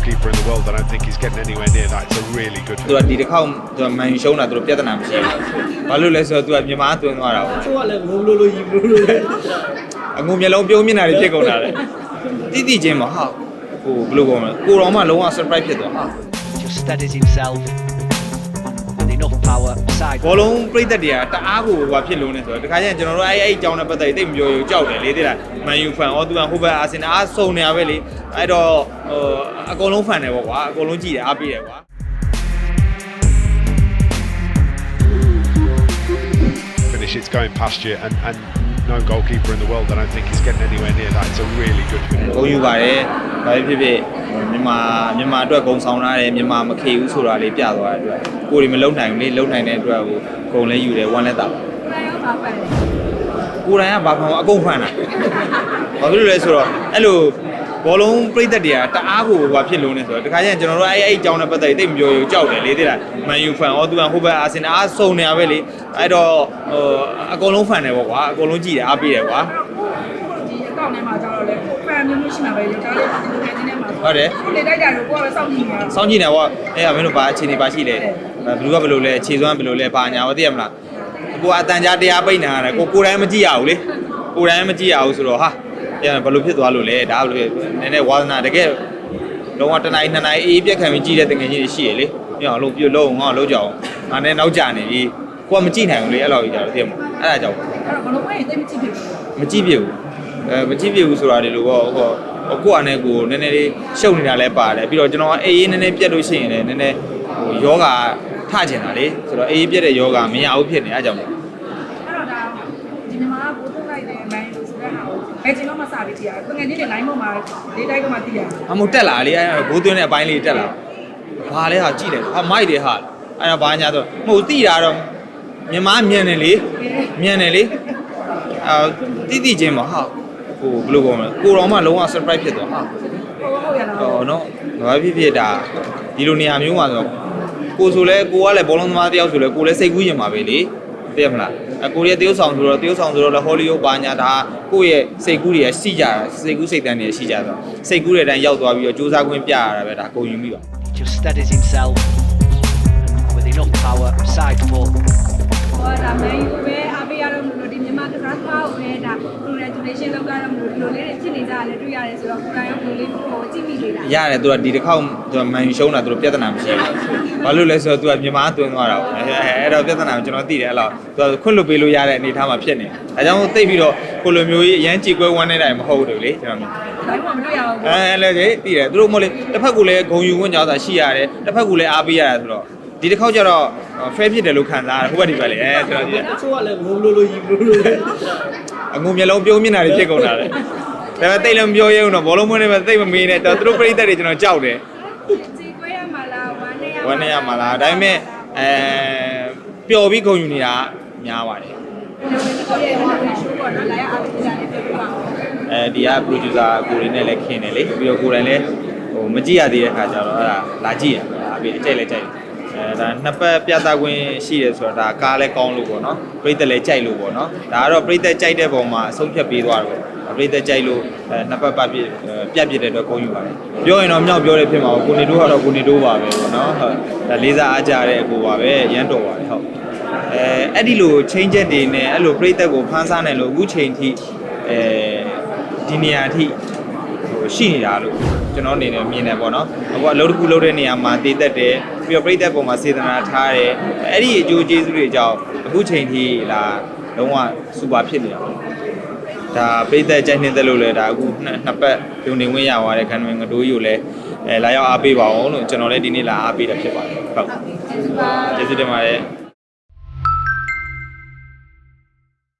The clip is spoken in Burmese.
goalkeeper in the world. I don't think he's getting anywhere near that. It's a really good သူကဒီတစ်ခေါက်သူကမန်ယူရှုံးတာသူတို့ပြဿနာမရှိဘူးဘာလို့လဲဆိုတော့သူကမြန်မာသွင်းသွားတာပေါ့ချိုးကလည်းငုံလို့လို့ယူလို့လို့လေအငုံမျိုးလုံးပြုံးမျက်နှာတွေဖြစ်ကုန်တာလေတိတိချင်းမဟာဟိုဘယ်လိုကောမလဲကိုတော်မှလုံးဝ surprise ဖြစ်သွားဟာ just steadies himself with enough power side ဘောလုံးပြိသက်တွေကတအားကိုဟိုဖြစ်လုံးနေဆိုတော့တခါကျရင်ကျွန်တော်တို့အဲ့အဲ့အကြောင်းနဲ့ပတ်သက်ပြီးတိတ်မပြောရဘူးကြောက်တယ်လေတိလားမန်ယူဖန်အော်သူကဟိုဘက်အာဆင်နယ်အားစုံနေရပဲလေအဲ့တော့ဟိုအကုန်လုံးဖန်တယ်ပေါ့ကွာအကုန်လုံးကြည့်တယ်အားပေးတယ်ကွာ finish. It's going past you, and, and no goalkeeper in the world. I don't think he's getting anywhere near that. It's a really good finish. ဂုံယူပါတယ်ဘာဖြစ်ဖြစ်မြန်မာမြန်မာအတွက်ဂုံဆောင်ထားတယ်မြန်မာမခေဘူးဆိုတာလေးပြသွားတဲ့အတွက်ကိုယ်တွေမလုံနိုင်ဘူးလေလုံနိုင်တဲ့အတွက်ဟိုဂုံလဲယူတယ်ဝမ်းလဲတာပါကိုယ်တိုင်ကဘာမှမအကုန်ဖန်တာဘာဖြစ်လို့လဲဆိုတော့အဲ့လို ဘောလုံးပြိသက်တွေကတအားကိုဟိုဖြစ်လုံးနေဆိုတော့တခါကျရင်ကျွန်တော်တို့အဲ့အဲ့အကြောင်းနဲ့ပတ်သက်ပြီးတိတ်မပြောရဘူးကြောက်တယ်လေတိလားမန်ယူဖန်အော်သူကဟိုဘက်အာဆင်နယ်အားစုံနေရပဲလေအဲ့တော့ဟိုအကုန်လုံးဖန်တယ်ပေါ့ကွာအကုန်လုံးကြည့်တယ်အားပေးတယ်ကွာဒီအကောင့်ထဲမှာကျတော့လေကိုဖန်မျိုးမျိုးရှိမှာပဲရောဒါလေးဒီလိုကနေထဲမှာဟုတ်တယ်ကိုလေတိုက်ကြလို့ကိုကပဲစောင့်ကြည့်နေတာစောင်းကြည့်နေပေါ့အဲ့ဒါမင်းတို့ဘာအခြေအနေပါရှိလဲဘယ်သူကဘယ်လိုလဲခြေစွမ်းဘယ်လိုလဲဘာညာမသိရမလားကိုကအတန်ကြားတရားပိတ်နေရတယ်ကိုကိုယ်တိုင်မကြည့်ရဘူးလေကိုယ်တိုင်မကြည့်ရဘူးဆိုတော့ဟာ အဲ့ဒါဘယ်လိုဖြစ်သွားလို့လဲဒါဘယ်လိုနည်းနည်းဝါသနာတကယ်လုံးဝတစ်နိုင်နှစ်နိုင်အေးပြက်ခံပြီးကြည့်တဲ့တကယ်ကြီးတွေရှိရလေညောင်လုံးပြုတ်လုံးငေါလုံးကြအောင်ငါနဲ့နောက်ကျနေပြီကိုကမကြည့်နိုင်ဘူးလေအဲ့လိုကြီးကြတော့သိရမလားအဲ့ဒါကြောင့်အဲ့တော့ဘလုံးဝရင်တိတ်မကြည့်ဖြစ်ဘူးမကြည့်ပြဘူးအဲမကြည့်ပြဘူးဆိုတာဒီလိုပေါ့ဟိုကိုယ့်အနေကိုနည်းနည်းလေးရှုပ်နေတာလည်းပါတယ်ပြီးတော့ကျွန်တော်အေးအေးနည်းနည်းပြတ်လို့ရှိရင်လည်းနည်းနည်းဟိုယောဂထကျင်တာလေဆိုတော့အေးအေးပြတ်တဲ့ယောဂမရအောင်ဖြစ်နေအဲကြောင့်မို့ အဲ့တော့ဒါဒီမြန်မာကပိုး ထုတ်လိုက်တဲ့ line လို့ဆိုတဲ့ဟာကိုဘယ်ချိန်မှမစပြီးတည်ရတယ်ကိုငယ်ချင်းတွေ line ပေါ်မှာလေးတိုက်ကမှတည်ရတယ်အမို့တက်လာလေအဲဘိုးသွင်းတဲ့အပိုင်းလေးတက်လာဘာလဲဟာကြည့်တယ်ဟာမိုက်တယ်ဟာအဲ့တော့ဘာညာဆိုမဟုတ်တိတာတော့မြန်မာမြန်တယ်လေမြန်တယ်လေအာတိတိချင်းမဟာဟိုဘယ်လိုကောမလဲကိုတော်မှလုံးဝ surprise ဖြစ်သွားဟာဟုတ်ဟုတ်ရလားဟောနော်ဘာဖြစ်ဖြစ်ဒါဒီလိုနေရာမျိုးမှာဆိုကိုဆိုလဲကိုကလည်းဘောလုံးသမားတယောက်ဆိုလဲကိုလည်းစိတ်ကူးရင်ပါပဲလေ သိရမလားအကိုရဲ့တရုပ်ဆောင်ဆိုတော့တရုပ်ဆောင်ဆိုတော့လည်းဟောလီဝုဒ်ပါညာဒါကိုယ့်ရဲ့စိတ်ကူးတွေရှိကြတာစိတ်ကူးစိတ်တန်းတွေရှိကြတော့စိတ်ကူးတဲ့အတိုင်းရောက်သွားပြီးတော့စူးစမ်းခွင့်ပြရတာပဲဒါကိုယူမိပါ just steadies himself with enough power side foot ဟောဒါမန်ယူပဲအားပေးရတော့မလို့ဒီမြန်မာကစားသမားကိုပဲဒါ congratulation လုပ်ကြတော့မလို့ဒီလိုလေးတွေဖြစ်နေကြတယ်တွေ့ရတယ်ဆိုတော့ကိုယ်တိုင်ရောဒီလိုလေးဟိုကြည့်မိနေတာ ရတယ်သူကဒီတစ်ခေါက်သူကမန်ယူရှုံးတာသူတို့ပြဿနာမရှိဘူးဘာလို့လဲဆိုတော့သူကမြန်မာသွင်းသွားတာပေါ့အဲအဲ့တော့ပြဿနာကိုကျွန်တော်သိတယ်အဲ့တော့သူကခွင့်လွတ်ပေးလို့ရတဲ့အနေအထားမှာဖြစ်နေအဲကြောင့်သိပြီးတော့ကိုလိုမျိုးကြီးအရန်ကြည်ကွဲဝမ်းနေတာမဟုတ်ဘူးလေကျွန်တော်မြင် line ပေါ်မတွေ့ရဘူးအဲလည်းကြီးတည်တယ်သူတို့မဟုတ်လေတစ်ဖက်ကလည်းဂုံယူဝင်ကြောင်းသာရှိရတယ်တစ်ဖက်ကလည်းအားပေးရတယ်ဆိုတော့ဒီတစ်ခေါက်ကျတော့ fair ဖြစ်တယ်လို့ခံစားရတယ်ဟိုဘက်ဒီဘက်လေအဲကျွန်တော်ကြည့်ချိုးကလည်းငုံလို့လို့ယူလို့လို့လေအငုံမျိုးလုံးပြုံးမျက်နှာတွေဖြစ်ကုန်တာလေ ဒါပေမဲ့တိတ်လည်းမပြောရဲဘူးတော့ဘောလုံးမွေးနေမှာတိတ်မမေးနဲ့တော့သူတို့ပြိတ္တတွေကျွန်တော်ကြောက်တယ်စီကွဲရမှာလားဝမ်းနဲ့ရဝမ်းနေရမှာလားဒါပေမဲ့အဲပျော်ပြီးဂုံယူနေတာများပါတယ်ကိုယ့်ရဲ့ဟိုရှိုးပေါ်တော့လာရအားပေးကြတယ်ပြောပြပါဦးအဲဒီက producer ကိုရင်းနဲ့လည်းခင်းတယ်လေပြီးတော့ကိုယ်တိုင်လည်းဟိုမကြည့်ရသေးတဲ့ခါကျတော့အဲ့ဒါလာကြည့်ရအပြင်အကျက်လည်းကြိုက်တယ်အဲဒါနှစ်ပတ်ပြသခွင့်ရှိတယ်ဆိုတော့ဒါကားလည်းကောင်းလို့ပေါ့နော်ပြိတ္တလည်းကြိုက်လို့ပေါ့နော်ဒါကတော့ပြိတ္တကြိုက်တဲ့ပုံမှာအဆုံးဖြတ်ပေးသွားတယ် ပေါ့ပြိတ္တကြိုက်လို့အဲနှစ်ပတ်ပတ်ပြည့်ပြတ်ပြစ်တဲ့အတွက်ကုန်ယူပါတယ်ပြောရင်တော့မြောက်ပြောတဲ့ဖြစ်မှာပေါ့ကိုနေတိုးကတော့ကိုနေတိုးပါပဲပေါ့နော်ဟုတ်ဒါလေးစားအားကြတဲ့အကိုပါပဲရမ်းတော်ပါတယ်ဟုတ်အဲအဲ့ဒီလို change ချက်တွေနဲ့အဲ့လိုပြိတ္တကိုဖန်ဆားနိုင်လို့အခုချိန်ထိအဲဒီနေရာအထိဟိုရှိနေတာလို့ကျွန်တော်အနေနဲ့မြင်တယ်ပေါ့နော်အခုအလုပ်တစ်ခုလုပ်တဲ့နေရာမှာတည်သက်တယ်ပြီးတော့ပြိတ္တပုံမှာစေတနာထားတယ်အဲ့ဒီအကျိုးကျေးဇူးတွေကြောင့်အခုချိန်ထိလာလုံးဝစူပါဖြစ်နေတာပေါ့ ဒါပိတ်သက်ကြိုက်နေတဲ့လို့လဲဒါအခုနှစ်နှစ်ပတ်ပြုံနေဝင်ရသွားတဲ့ခံဝင်ငတိုးယူလဲအဲလာရောက်အားပေးပါအောင်လို့ကျွန်တော်လည်းဒီနေ့လာအားပေးတာဖြစ်ပါတယ်ဟုတ်ကျေးဇူးပါကျေးဇူးတင်ပါတယ်